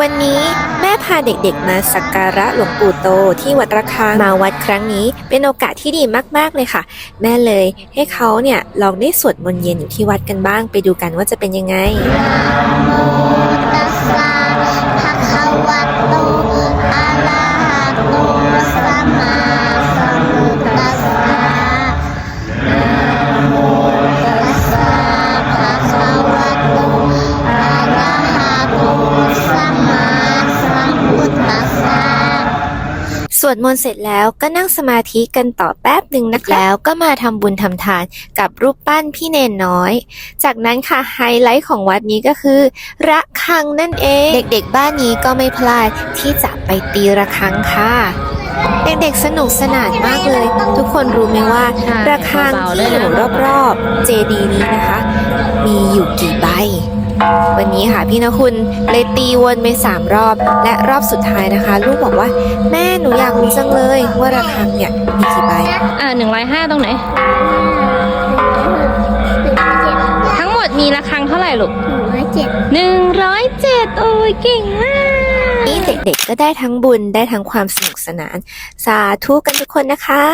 วันนี้แม่พาเด็กๆมาสักการะหลวงปู่โตที่วัดระฆังมาวัดครั้งนี้ เป็นโอกาสที่ดีมากๆเลยค่ะ แม่เลยให้เขาเนี่ยลองได้สวดมนต์เย็นอยู่ที่วัดกันบ้าง ไปดูกันว่าจะเป็นยังไง สวดมนต์เสร็จแล้วก็นั่งสมาธิกันต่อแป๊บหนึ่งนะคะแล้วก็มาทำบุญทำทานกับรูปปั้นพี่เนนน้อย จากนั้นค่ะไฮไลท์ของวัดนี้ก็คือระฆังนั่นเอง เด็กๆบ้านนี้ก็ไม่พลาดที่จะไปตีระฆังค่ะ เด็กๆสนุกสนานมากเลย ทุกคนรู้ไหมว่าใช่ระฆังที่อยู่รอบๆเจดีย์นี้นะคะ มีอยู่กี่ใบ วันนี้ค่ะพี่นะคุณเลยตีวนไปสามรอบ และรอบสุดท้ายนะคะ ลูกบอกว่า แม่หนูอยากรู้จังเลย ว่าระฆังเนี่ยมีกี่ใบ อ่าหนึ่งร้อยห้าตรงไหน ทั้งหมดมีระฆังเท่าไหร่ลูกเจ็ดหนึ่งร้อยเจ็ดโอ้ยเก่งมากนี่เด็กๆ ก็ได้ทั้งบุญได้ทั้งความสนุกสนาน สาธุกันทุกคนนะคะ